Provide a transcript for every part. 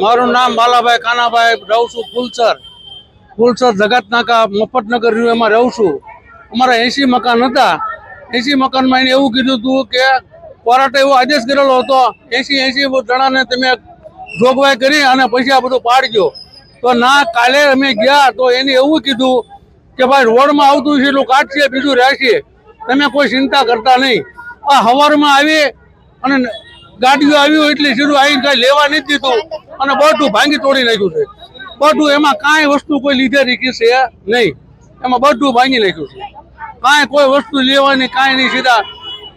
મારું નામ બાલાભાઈ કાનાભાઈ, રહું છું ફુલસર. ફુલસર જગતનાકા, મફતનગર એમાં રહું છું. અમારા એસી મકાન હતા. એસી મકાનમાં એને એવું કીધું હતું કે કોર્ટે એવો આદેશ કરેલો હતો એસી એસી જણાને તમે જોગવાઈ કરી અને આ બધું પાડજો તો ના, કાલે અમે ગયા તો એને એવું કીધું કે ભાઈ રોડમાં આવતું છે, એટલું કાઢશે બીજું રહેશે. તમે કોઈ ચિંતા કરતા નહીં. આ હવારમાં આવી અને ગાડીઓ આવી હોય એટલે સીધું આવીને કાંઈ લેવા નથી દીધું. અને બધું ભાંગી તોડી નાખ્યું છે. બધું એમાં કાંઈ વસ્તુ કોઈ લીધેલી કે છે નહીં. એમાં બધું ભાંગી નાખ્યું છે. કાંઈ કોઈ વસ્તુ લેવાની કાંઈ નહીં સીધા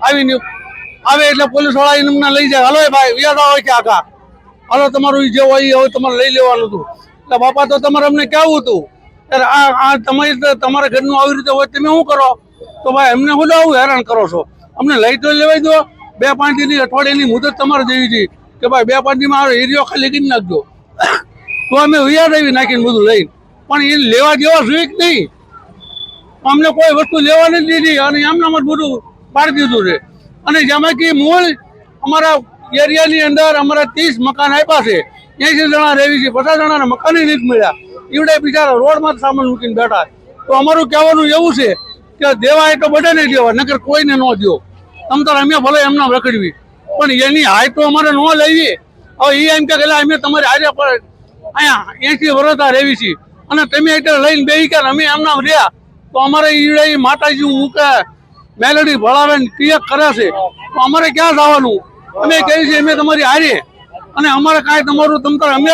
આવીને આવે એટલે પોલીસવાળા એમને લઈ જાય. હલો ભાઈ, વ્યાજ હોય કે આખા? હાલો તમારું જે હોય એ હવે તમારે લઈ લેવાનું હતું. એટલે બાપા તો તમારે અમને કેવું હતું આ આ તમારી તમારા ઘરનું આવી રીતે હોય તમે શું કરો? તો ભાઈ એમને શું આવું હેરાન કરો છો. અમને લઈ તો લેવાઈ દો. બે પાંચ અઠવાડિયાની મુદત તમારે દેવી છે કે ભાઈ બે પાંચ દીમાં એરિયો ખાલી કરી નાખજો. તો અમે વિયાર આવી નાખીને બધું લઈને. પણ એ લેવા જેવા જોઈએ જ નહીં? અમને કોઈ વસ્તુ લેવા નથી દીધી અને એમનામ બધું પાડી દીધું છે. અને જેમાં કે મૂળ અમારા એરિયાની અંદર અમારા ત્રીસ મકાન આપ્યા છે. એસી જણા રહેવી છે. પચાસ જણાને મકાન નથી મળ્યા. ઈવડે બિચારા રોડમાં સામાન મૂકીને બેઠા. તો અમારું કહેવાનું એવું છે કે દેવાય તો બધાને દેવા નકર કોઈને ન દો તમ તાર અમે ભલે એમના રખડવી પણ એની હાય તો અમારે ન લેવી. હવે એ એમ કે અમે તમારે હારે પર અહીંયા એસી વર્ષા રહેવી છીએ. અને તમે એટલે લઈને બે કે અમે એમના રહ્યા, તો અમારે ઈ માતાજી મૂકે મેલડી ભળાવે ક્રિયા કરે છે. તો અમારે ક્યાં જવાનું? અમે કહીએ છીએ અમે તમારી હારીએ અને અમારે કાંઈ તમારું, તમ તાર અમે